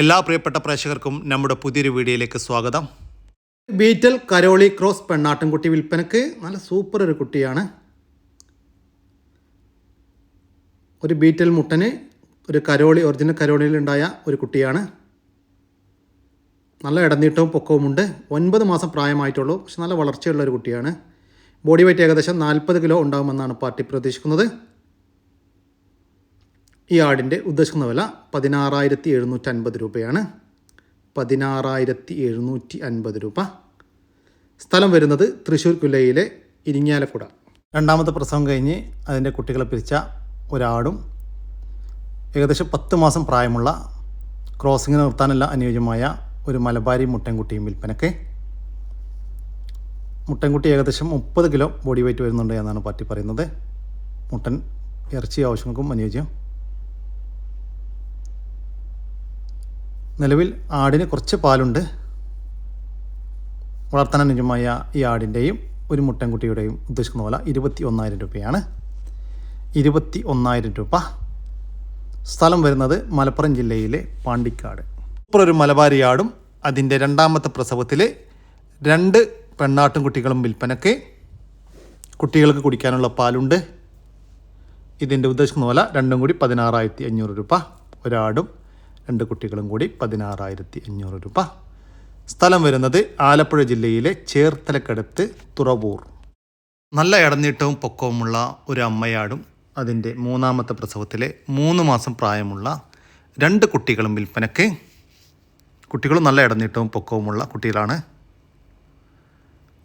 എല്ലാ പ്രിയപ്പെട്ട പ്രേക്ഷകർക്കും നമ്മുടെ പുതിയൊരു വീഡിയോയിലേക്ക് സ്വാഗതം. ബീറ്റൽ കരോളി ക്രോസ് പെണ്ണാട്ടിൻകുട്ടി വിൽപ്പനക്ക് നല്ല സൂപ്പർ ഒരു കുട്ടിയാണ്. ഒരു ബീറ്റൽ മുട്ടന് ഒരു കരോളി ഒറിജിനൽ കരോളിയിലുണ്ടായ ഒരു കുട്ടിയാണ്. നല്ല ഇടനീട്ടവും പൊക്കവുമുണ്ട് ഒൻപത് മാസം പ്രായമായിട്ടുള്ളൂ പക്ഷെ നല്ല വളർച്ചയുള്ള ഒരു കുട്ടിയാണ്. ബോഡി വെയ്റ്റ് ഏകദേശം നാൽപ്പത് കിലോ ഉണ്ടാകുമെന്നാണ് പാർട്ടി പ്രതീക്ഷിക്കുന്നത്. ഈ ആടിന്റെ ഉദ്ദേശിക്കുന്ന വില പതിനാറായിരത്തി എഴുന്നൂറ്റി അൻപത് രൂപയാണ്. പതിനാറായിരത്തി എഴുന്നൂറ്റി അൻപത് രൂപ. സ്ഥലം വരുന്നത് തൃശ്ശൂർ കുല്ലയിലെ ഇരിങ്ങാലക്കുട. രണ്ടാമത്തെ പ്രസവം കഴിഞ്ഞ് അതിന്റെ കുട്ടികളെ പിരിച്ച ഒരാടും ഏകദേശം പത്ത് മാസം പ്രായമുള്ള ക്രോസിങ്ങിന് നിർത്താനല്ല അനുയോജ്യമായ ഒരു മലബാരി മുട്ടൻകുട്ടിയും വിൽപ്പനക്കെ മുട്ടൻകുട്ടി ഏകദേശം മുപ്പത് കിലോ ബോഡി വെയിറ്റ് വരുന്നുണ്ട് എന്നാണ് പാർട്ടി പറയുന്നത്. മുട്ടൻ ഇറച്ചി ആവശ്യങ്ങൾക്കും അനുയോജ്യം. നിലവിൽ ആടിന് കുറച്ച് പാലുണ്ട്. വളർത്തന നിജമായ ഈ ആടിന്റെയും ഒരു മുട്ടൻകുട്ടിയുടെയും ഉദ്ദേശിക്കുന്ന പോലെ ഇരുപത്തി ഒന്നായിരം രൂപയാണ്. ഇരുപത്തി ഒന്നായിരം രൂപ. സ്ഥലം വരുന്നത് മലപ്പുറം ജില്ലയിലെ പാണ്ടിക്കാട്. ഇപ്പോൾ ഒരു മലബാരി ആടും അതിന്റെ രണ്ടാമത്തെ പ്രസവത്തിൽ രണ്ട് പെണ്ണാട്ടും കുട്ടികളും വിൽപ്പനക്ക് കുട്ടികൾക്ക് കുടിക്കാനുള്ള പാലുണ്ട്. ഇതിന്റെ ഉദ്ദേശിക്കുന്ന പോലെ രണ്ടും കൂടി പതിനാറായിരത്തി അഞ്ഞൂറ് രൂപ. ഒരാടും രണ്ട് കുട്ടികളും കൂടി പതിനാറായിരത്തി അഞ്ഞൂറ് രൂപ. സ്ഥലം വരുന്നത് ആലപ്പുഴ ജില്ലയിലെ ചേർത്തലക്കടുത്ത് തുറവൂർ. നല്ല ഇടനീട്ടവും പൊക്കവുമുള്ള ഒരു അമ്മയാടും അതിന്റെ മൂന്നാമത്തെ പ്രസവത്തിലെ മൂന്ന് മാസം പ്രായമുള്ള രണ്ട് കുട്ടികളും വിൽപ്പനയ്ക്ക്. കുട്ടികളും നല്ല ഇടനീട്ടവും പൊക്കവുമുള്ള കുട്ടികളാണ്.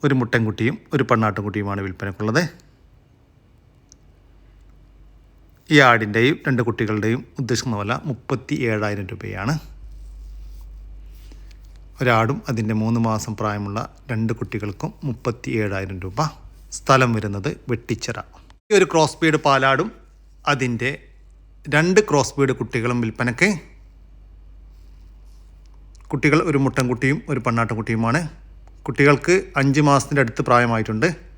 ഒരു മുട്ടൻകുട്ടിയും ഒരു പെണ്ണാട്ടുംകുട്ടിയുമാണ് വിൽപ്പനക്കുള്ളത് ഈ ആടിന്റെയും രണ്ട് കുട്ടികളുടെയും ഉദ്ദേശിക്കുന്ന വില മുപ്പത്തി ഏഴായിരം രൂപയാണ്. ഒരാടും അതിന്റെ മൂന്ന് മാസം പ്രായമുള്ള രണ്ട് കുട്ടികൾക്കും മുപ്പത്തി ഏഴായിരം രൂപ സ്ഥലം വരുന്നത് വെട്ടിച്ചിറ. ഈ ഒരു ക്രോസ് ബീഡ് പാലാടും അതിന്റെ രണ്ട് ക്രോസ് ബീഡ് കുട്ടികളും വിൽപ്പനയ്ക്ക്. കുട്ടികൾ ഒരു മുട്ടൻകുട്ടിയും ഒരു പെണ്ണാട്ടുംകുട്ടിയുമാണ്. കുട്ടികൾക്ക് അഞ്ച് മാസത്തിന്റെ അടുത്ത് പ്രായമായിട്ടുണ്ട്.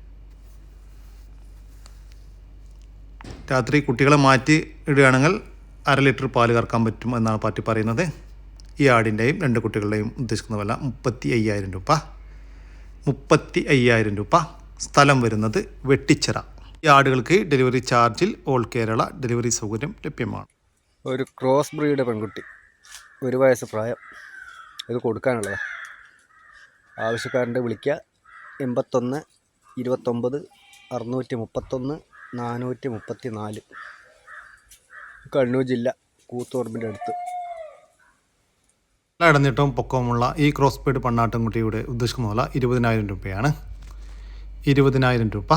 രാത്രി കുട്ടികളെ മാറ്റി ഇടുകയാണെങ്കിൽ അര ലിറ്റർ പാൽ കറക്കാൻ പറ്റും എന്നാണ് പാർട്ടി പറയുന്നത്. ഈ ആടിന്റെയും രണ്ട് കുട്ടികളുടെയും ഉദ്ദേശിക്കുന്ന വില മുപ്പത്തി അയ്യായിരം രൂപ. മുപ്പത്തി അയ്യായിരം രൂപ സ്ഥലം വരുന്നത് വെട്ടിച്ചിറ. ഈ ആടുകൾക്ക് ഡെലിവറി ചാർജിൽ ഓൾ കേരള ഡെലിവറി സൗകര്യം ലഭ്യമാണ്. ഒരു ക്രോസ് ബ്രീഡ് പെൺകുട്ടി ഒരു വയസ്സ് പ്രായം. ഇത് കൊടുക്കാനുള്ളതാണ് ആവശ്യക്കാരന്റെ വിളിക്കുക എൺപത്തൊന്ന് ഇരുപത്തൊമ്പത് അറുന്നൂറ്റി മുപ്പത്തൊന്ന് നാനൂറ്റി മുപ്പത്തി നാല് കണ്ണൂർ ജില്ല കൂത്തുപറമ്പിന്റെ അടുത്ത്. ഇടനീട്ടവും പൊക്കവുമുള്ള ഈ ക്രോസ് ബീഡ് പണ്ണാട്ടൻകുട്ടിയുടെ ഉദ്ദേശിക്കുന്ന വില ഇരുപതിനായിരം രൂപയാണ്. ഇരുപതിനായിരം രൂപ.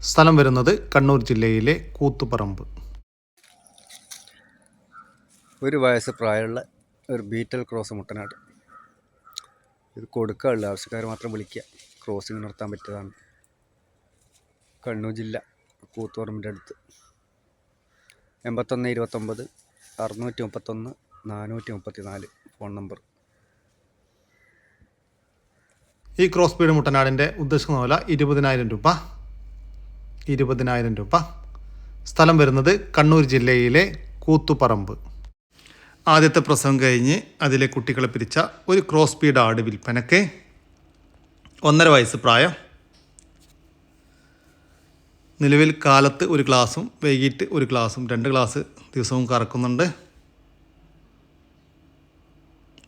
സ്ഥലം വരുന്നത് കണ്ണൂർ ജില്ലയിലെ കൂത്തുപറമ്പ്. ഒരു വയസ്സ് പ്രായമുള്ള ഒരു ബീറ്റൽ ക്രോസ് മുട്ടനാട്. ഇത് കൊടുക്കാനുള്ള ആവശ്യക്കാർ മാത്രം വിളിക്കുക. ക്രോസിങ് നടത്താൻ പറ്റിയതാണ്. കണ്ണൂർ ജില്ല കൂത്തുപറമ്പിന്റെ അടുത്ത് എൺപത്തൊന്ന് ഇരുപത്തൊമ്പത് അറുന്നൂറ്റി മുപ്പത്തൊന്ന് നാനൂറ്റി മുപ്പത്തി നാല് ഫോൺ നമ്പർ. ഈ ക്രോസ് ബീഡ് മുട്ടനാടിന്റെ ഉദ്ദേശിക്കുന്ന വില ഇരുപതിനായിരം രൂപ ഇരുപതിനായിരം രൂപ. സ്ഥലം വരുന്നത് കണ്ണൂർ ജില്ലയിലെ കൂത്തുപറമ്പ്. ആദ്യത്തെ പ്രസവം കഴിഞ്ഞ് അതിലെ കുട്ടികളെ പിരിച്ച ഒരു ക്രോസ് ബീഡ് ആട് വിൽപ്പനക്ക് ഒന്നര വയസ്സ് പ്രായം നിലവിൽ കാലത്ത് ഒരു ക്ലാസ്സും വൈകിട്ട് ഒരു ക്ലാസ്സും രണ്ട് ക്ലാസ് ദിവസവും കറക്കുന്നുണ്ട്.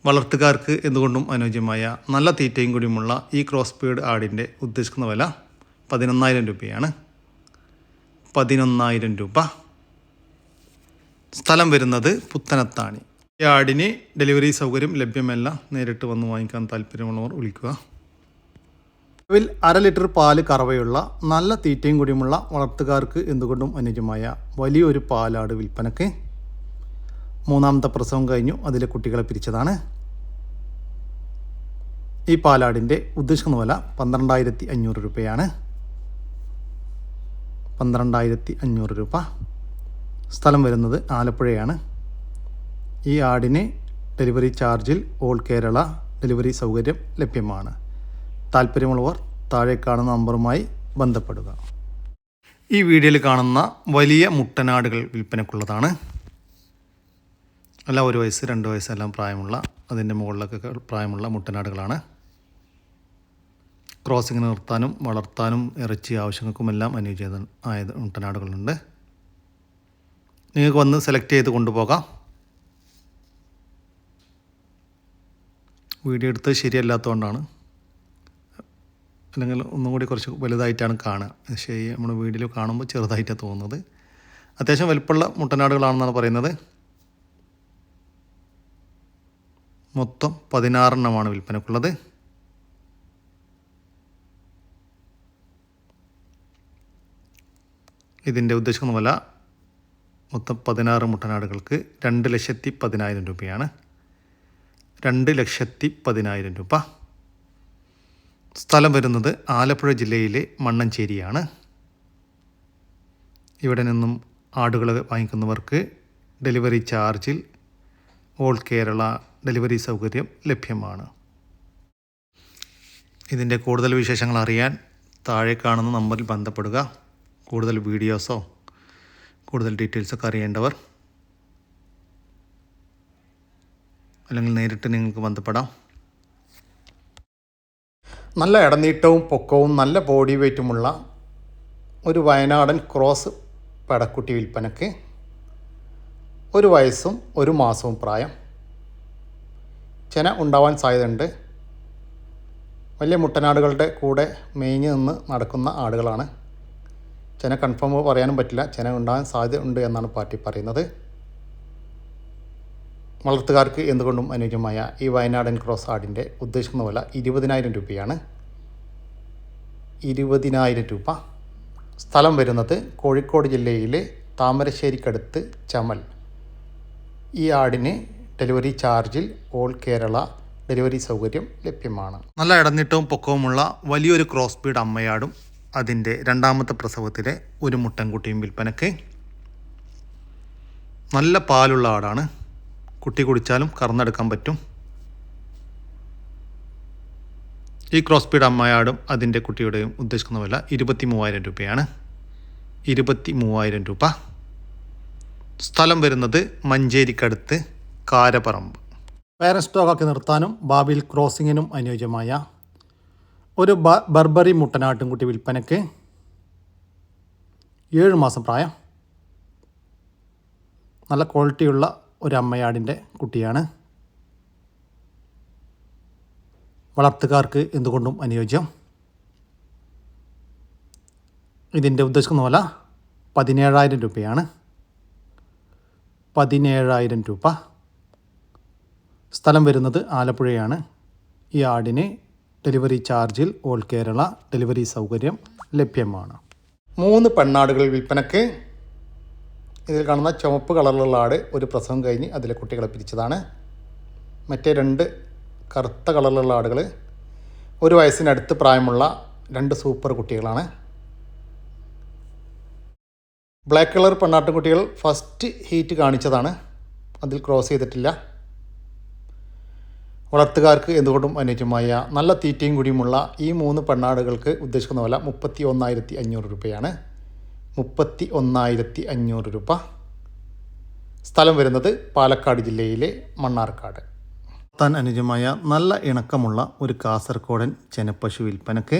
വളർത്തുകാർക്ക് എന്തുകൊണ്ടും അനുയോജ്യമായ നല്ല തീറ്റയും കൂടിയുമുള്ള ഈ ക്രോസ് ബീഡ് ആടിന്റെ ഉദ്ദേശിക്കുന്ന വില പതിനൊന്നായിരം രൂപയാണ്. പതിനൊന്നായിരം രൂപ. സ്ഥലം വരുന്നത് പുത്തനത്താണി. ഈ ആടിന് ഡെലിവറി സൗകര്യം ലഭ്യമല്ല. നേരിട്ട് വന്ന് വാങ്ങിക്കാൻ താല്പര്യമുള്ളവർ വിളിക്കുക. നിലവിൽ അര ലിറ്റർ പാൽ കറവയുള്ള നല്ല തീറ്റയും കൂടിയുമുള്ള വളർത്തുകാർക്ക് എന്തുകൊണ്ടും അനുജമായ വലിയൊരു പാലാട് വിൽപ്പനക്ക് മൂന്നാമത്തെ പ്രസവം കഴിഞ്ഞു. അതിലെ കുട്ടികളെ പിരിച്ചതാണ്. ഈ പാലാടിന്റെ ഉദ്ദേശിക്കുന്ന വില പന്ത്രണ്ടായിരത്തി അഞ്ഞൂറ് രൂപയാണ്. പന്ത്രണ്ടായിരത്തി അഞ്ഞൂറ് രൂപ. സ്ഥലം വരുന്നത് ആലപ്പുഴയാണ്. ഈ ആടിന് ഡെലിവറി ചാർജിൽ ഓൾ കേരള ഡെലിവറി സൗകര്യം ലഭ്യമാണ്. താല്പര്യമുള്ളവർ താഴെ കാണുന്ന നമ്പറുമായി ബന്ധപ്പെടുക. ഈ വീഡിയോയിൽ കാണുന്ന വലിയ മുട്ടനാടുകൾ വിൽപ്പനക്കുള്ളതാണ് അല്ല ഒരു വയസ്സ് രണ്ട് വയസ്സെല്ലാം പ്രായമുള്ള അതിന്റെ മുകളിലൊക്കെ പ്രായമുള്ള മുട്ടനാടുകളാണ്. ക്രോസിങ്ങിന് നിർത്താനും വളർത്താനും ഇറച്ചി ആവശ്യങ്ങൾക്കുമെല്ലാം അനുയോജ്യത ആയത് മുട്ടനാടുകളുണ്ട്. നിങ്ങൾക്ക് വന്ന് സെലക്ട് ചെയ്ത് കൊണ്ടുപോകാം. വീഡിയോ എടുത്തത് ശരിയല്ലാത്തതുകൊണ്ടാണ്. അല്ലെങ്കിൽ ഒന്നും കൂടി കുറച്ച് വലുതായിട്ടാണ് കാണുക. ശരി നമ്മൾ വീഡിയോയിൽ കാണുമ്പോൾ ചെറുതായിട്ടാണ് തോന്നുന്നത്. അത്യാവശ്യം വലുപ്പമുള്ള മുട്ടനാടുകളാണെന്നാണ് പറയുന്നത്. മൊത്തം പതിനാറെണ്ണമാണ് വിൽപ്പനക്കുള്ളത്. ഇതിന്റെ ഉദ്ദേശിക്കുന്ന വില മൊത്തം പതിനാറ് മുട്ടനാടുകൾക്ക് രണ്ട് ലക്ഷത്തി പതിനായിരം രൂപയാണ്. രണ്ട് ലക്ഷത്തി പതിനായിരം രൂപ. സ്ഥലം വരുന്നത് ആലപ്പുഴ ജില്ലയിലെ മണ്ണഞ്ചേരിയാണ്. ഇവിടെ നിന്നും ആടുകൾ വാങ്ങിക്കുന്നവർക്ക് ഡെലിവറി ചാർജിൽ ഓൾ കേരള ഡെലിവറി സൗകര്യം ലഭ്യമാണ്. ഇതിന്റെ കൂടുതൽ വിശേഷങ്ങൾ അറിയാൻ താഴെ കാണുന്ന നമ്പറിൽ ബന്ധപ്പെടുക. കൂടുതൽ വീഡിയോസോ കൂടുതൽ ഡീറ്റെയിൽസൊക്കെ അറിയേണ്ടവർ അല്ലെങ്കിൽ നേരിട്ട് നിങ്ങൾക്ക് ബന്ധപ്പെടാം. നല്ല ഇടനീട്ടവും പൊക്കവും നല്ല ബോഡി വെയ്റ്റുമുള്ള ഒരു വയനാടൻ ക്രോസ് പടക്കുട്ടി വിൽപ്പനക്ക് ഒരു വയസ്സും ഒരു മാസവും പ്രായം. ചെന ഉണ്ടാവാൻ സാധ്യതയുണ്ട്. വലിയ മുട്ടനാടുകളുടെ കൂടെ മേഞ്ഞ് നിന്ന് നടക്കുന്ന ആടുകളാണ്. ചെന കൺഫേം പറയാനും പറ്റില്ല. ചെന ഉണ്ടാകാൻ സാധ്യത ഉണ്ട് എന്നാണ് പാർട്ടി പറയുന്നത്. വളർത്തുകാർക്ക് എന്തുകൊണ്ടും അനുയോജ്യമായ ഈ വയനാടൻ ക്രോസ് ആടിന്റെ ഉദ്ദേശിക്കുന്ന വില ഇരുപതിനായിരം രൂപയാണ്. ഇരുപതിനായിരം രൂപ. സ്ഥലം വരുന്നത് കോഴിക്കോട് ജില്ലയിലെ താമരശ്ശേരിക്കടുത്ത് ചമൽ. ഈ ആടിന് ഡെലിവറി ചാർജിൽ ഓൾ കേരള ഡെലിവറി സൗകര്യം ലഭ്യമാണ്. നല്ല ഇടനീട്ടവും പൊക്കവുമുള്ള വലിയൊരു ക്രോസ് ബീഡ് അമ്മയാടും അതിന്റെ രണ്ടാമത്തെ പ്രസവത്തിലെ ഒരു മുട്ടൻകുട്ടിയും വിൽപ്പനക്ക് നല്ല പാലുള്ള ആടാണ്. കുട്ടി കുടിച്ചാലും കറന്നെടുക്കാൻ പറ്റും. ഈ ക്രോസ് അമ്മയാടും അതിന്റെ കുട്ടിയുടെയും ഉദ്ദേശിക്കുന്ന വില ഇരുപത്തി മൂവായിരം രൂപയാണ്. ഇരുപത്തി മൂവായിരം രൂപ. സ്ഥലം വരുന്നത് മഞ്ചേരിക്കടുത്ത് കാരപ്പറമ്പ് പേരൻ സ്റ്റോക്കാക്കി നിർത്താനും ഭാവിയിൽ ക്രോസിങ്ങിനും അനുയോജ്യമായ ഒരു ബർബറി മുട്ടനാട്ടുംകുട്ടി വിൽപ്പനയ്ക്ക് ഏഴ് മാസം പ്രായം. നല്ല ക്വാളിറ്റിയുള്ള ഒരു അമ്മയാടിന്റെ കുട്ടിയാണ്. വളർത്തുകാർക്ക് എന്തുകൊണ്ടും അനുയോജ്യം. ഇതിന്റെ ഉദ്ദേശിക്കുന്ന പോലെ പതിനേഴായിരം രൂപയാണ്. പതിനേഴായിരം രൂപ. സ്ഥലം വരുന്നത് ആലപ്പുഴയാണ്. ഈ ആടിന് ഡെലിവറി ചാർജിൽ ഓൾ കേരള ഡെലിവറി സൗകര്യം ലഭ്യമാണ്. മൂന്ന് പെണ്ണാടുകൾ വിൽപ്പനക്ക് ഇതിൽ കാണുന്ന ചുവപ്പ് കളറിലുള്ള ആട് ഒരു പ്രസവം കഴിഞ്ഞ് അതിലെ കുട്ടികളെ പിരിച്ചതാണ്. മറ്റേ രണ്ട് കറുത്ത കളറിലുള്ള ആടുകൾ ഒരു വയസ്സിനടുത്ത് പ്രായമുള്ള രണ്ട് സൂപ്പർ കുട്ടികളാണ്. ബ്ലാക്ക് കളർ പെണ്ണാട്ടുകുട്ടികൾ ഫസ്റ്റ് ഹീറ്റ് കാണിച്ചതാണ്. അതിൽ ക്രോസ് ചെയ്തിട്ടില്ല. വളർത്തുകാർക്ക് എന്തുകൊണ്ടും അനുയോജ്യമായ നല്ല തീറ്റയും കൂടിയുമുള്ള ഈ മൂന്ന് പെണ്ണാടുകൾക്ക് ഉദ്ദേശിക്കുന്ന വില മുപ്പത്തി ഒന്നായിരത്തി അഞ്ഞൂറ് രൂപയാണ്. മുപ്പത്തി ഒന്നായിരത്തി അഞ്ഞൂറ് രൂപ. സ്ഥലം വരുന്നത് പാലക്കാട് ജില്ലയിലെ മണ്ണാർക്കാട്. താൻ അനുജമായ നല്ല ഇണക്കമുള്ള ഒരു കാസർഗോഡൻ ചെനപ്പശു വിൽപ്പനക്ക്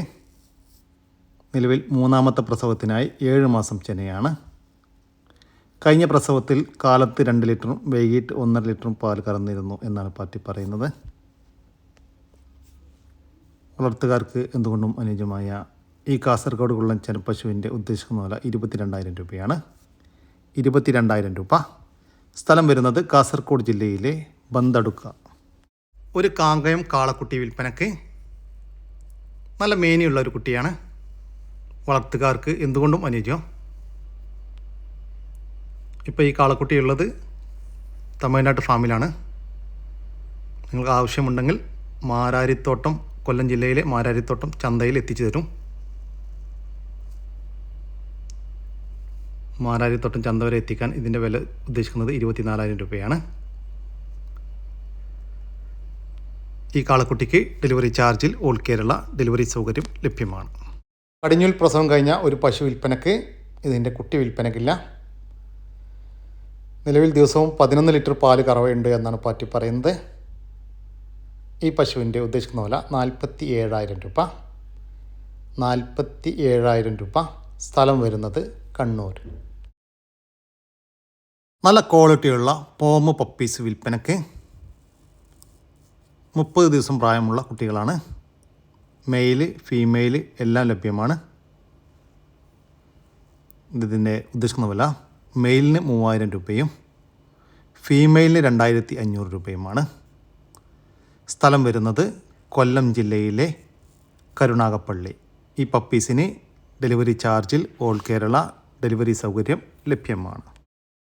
നിലവിൽ മൂന്നാമത്തെ പ്രസവത്തിനായി ഏഴ് മാസം ചെനയാണ്. കഴിഞ്ഞ പ്രസവത്തിൽ കാലത്ത് രണ്ട് ലിറ്ററും വൈകിട്ട് ഒന്നര ലിറ്ററും പാൽ കറന്നിരുന്നു എന്നാണ് പാർട്ടി പറയുന്നത്. വളർത്തുകാർക്ക് എന്തുകൊണ്ടും അനുയോജ്യമായ ഈ കാസർഗോഡ് കുള്ളൻ ചെനപ്പശുവിന്റെ ഉദ്ദേശിക്കുന്ന വില ഇരുപത്തിരണ്ടായിരം രൂപയാണ്. ഇരുപത്തിരണ്ടായിരം രൂപ. സ്ഥലം വരുന്നത് കാസർഗോഡ് ജില്ലയിലെ ബന്തടുക്ക. ഒരു കാങ്കയം കാളക്കുട്ടി വിൽപ്പനക്ക് നല്ല മേനിയുള്ള ഒരു കുട്ടിയാണ്. വളർത്തുകാർക്ക് എന്തുകൊണ്ടും അനുയോജ്യം. ഇപ്പോൾ ഈ കാളക്കുട്ടി ഉള്ളത് തമിഴ്നാട്ട് ഫാമിലാണ്. നിങ്ങൾക്ക് ആവശ്യമുണ്ടെങ്കിൽ മാരാരിത്തോട്ടം കൊല്ലം ജില്ലയിലെ മാരാരിത്തോട്ടം ചന്തയിൽ എത്തിച്ചു തരും. മാരാരിത്തോട്ടം ചന്ത വരെ എത്തിക്കാൻ ഇതിന്റെ വില ഉദ്ദേശിക്കുന്നത് ഇരുപത്തിനാലായിരം രൂപയാണ്. ഈ കാളക്കുട്ടിക്ക് ഡെലിവറി ചാർജിൽ ഓൾ കേരള ഡെലിവറി സൗകര്യം ലഭ്യമാണ്. കടിഞ്ഞൂൽ പ്രസവം കഴിഞ്ഞ ഒരു പശു വിൽപ്പനക്ക് ഇതിന്റെ കുട്ടി വിൽപ്പനക്കില്ല. നിലവിൽ ദിവസവും പതിനൊന്ന് ലിറ്റർ പാൽ കറവയുണ്ട് എന്നാണ് പാറ്റി പറയുന്നത്. ഈ പശുവിന്റെ ഉദ്ദേശിക്കുന്ന വില നാൽപ്പത്തി ഏഴായിരം രൂപ. നാൽപ്പത്തി ഏഴായിരം രൂപ സ്ഥലം വരുന്നത് കണ്ണൂർ. നല്ല ക്വാളിറ്റിയുള്ള പോമ പപ്പീസ് വിൽപ്പനയ്ക്ക് മുപ്പത് ദിവസം പ്രായമുള്ള കുട്ടികളാണ്. മെയിൽ ഫീമെയിൽ എല്ലാം ലഭ്യമാണ്. ഇതിന്റെ ഉദ്ദേശിക്കുന്ന വില മെയിലിന് മൂവായിരം രൂപയും ഫീമെയിലിന് രണ്ടായിരത്തി അഞ്ഞൂറ് രൂപയുമാണ്. സ്ഥലം വരുന്നത് കൊല്ലം ജില്ലയിലെ കരുണാകപ്പള്ളി ഈ പപ്പീസിന് ഡെലിവറി ചാർജിൽ ഓൾ കേരള ഡെലിവറി സൗകര്യം ലഭ്യമാണ്.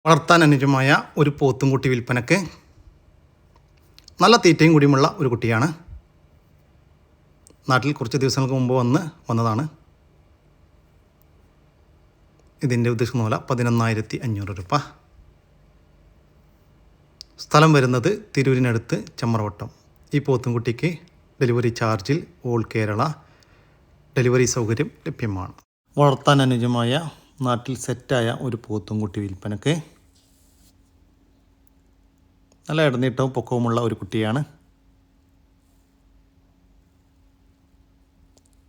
വളർത്താൻ അനുജമായ ഒരു പോത്തും കുട്ടി വിൽപ്പനക്ക് നല്ല തീറ്റയും കൂടിയുമുള്ള ഒരു കുട്ടിയാണ്. നാട്ടിൽ കുറച്ച് ദിവസങ്ങൾക്ക് മുമ്പ് വന്ന് വന്നതാണ്. ഇതിന്റെ ഉദ്ദേശിക്കുന്ന മൂല പതിനൊന്നായിരത്തി അഞ്ഞൂറ് രൂപ. സ്ഥലം വരുന്നത് തിരൂരിനടുത്ത് ചമ്മറവട്ടം ഈ പോത്തും കുട്ടിക്ക് ഡെലിവറി ചാർജിൽ ഓൾ കേരള ഡെലിവറി സൗകര്യം ലഭ്യമാണ്. വളർത്താൻ അനുജമായ നാട്ടിൽ സെറ്റായ ഒരു പോത്തുംകുട്ടി വിൽപ്പനക്ക്. നല്ല ഇടനീട്ടവും പൊക്കവുമുള്ള ഒരു കുട്ടിയാണ്.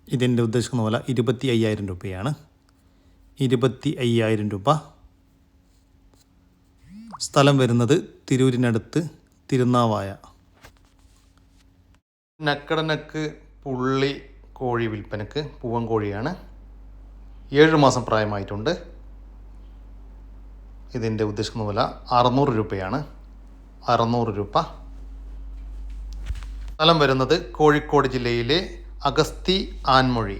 ഇതിന്റെ ഉദ്ദേശിക്കുന്ന പോലെ ഇരുപത്തി അയ്യായിരം രൂപയാണ്. ഇരുപത്തി അയ്യായിരം രൂപ. സ്ഥലം വരുന്നത് തിരൂരിനടുത്ത് തിരുനാവായ. നക്കടനക്ക് പുള്ളി കോഴി വിൽപ്പനക്ക് പൂവൻ കോഴിയാണ് ഏഴ് മാസം പ്രായമായിട്ടുണ്ട്. ഇതിന്റെ ഉദ്ദേശിക്കുന്ന വില അറുന്നൂറ് രൂപയാണ്. അറുന്നൂറ് രൂപ. സ്ഥലം വരുന്നത് കോഴിക്കോട് ജില്ലയിലെ അഗസ്തി ആൻമൊഴി.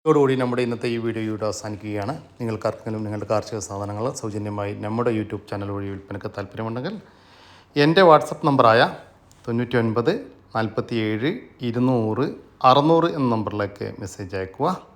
ഇതോടുകൂടി നമ്മുടെ ഇന്നത്തെ ഈ വീഡിയോ ഇവിടെ അവസാനിക്കുകയാണ്. നിങ്ങൾക്കാർക്കെങ്കിലും നിങ്ങളുടെ കാർഷിക സാധനങ്ങൾ സൗജന്യമായി നമ്മുടെ യൂട്യൂബ് ചാനൽ വഴി വിൽപ്പനയ്ക്ക് താല്പര്യമുണ്ടെങ്കിൽ എന്റെ വാട്സപ്പ് നമ്പറായ തൊണ്ണൂറ്റി ഒൻപത് നാൽപ്പത്തി ഏഴ് ഇരുന്നൂറ് അറുന്നൂറ് എന്ന നമ്പറിലേക്ക് മെസ്സേജ് അയക്കുക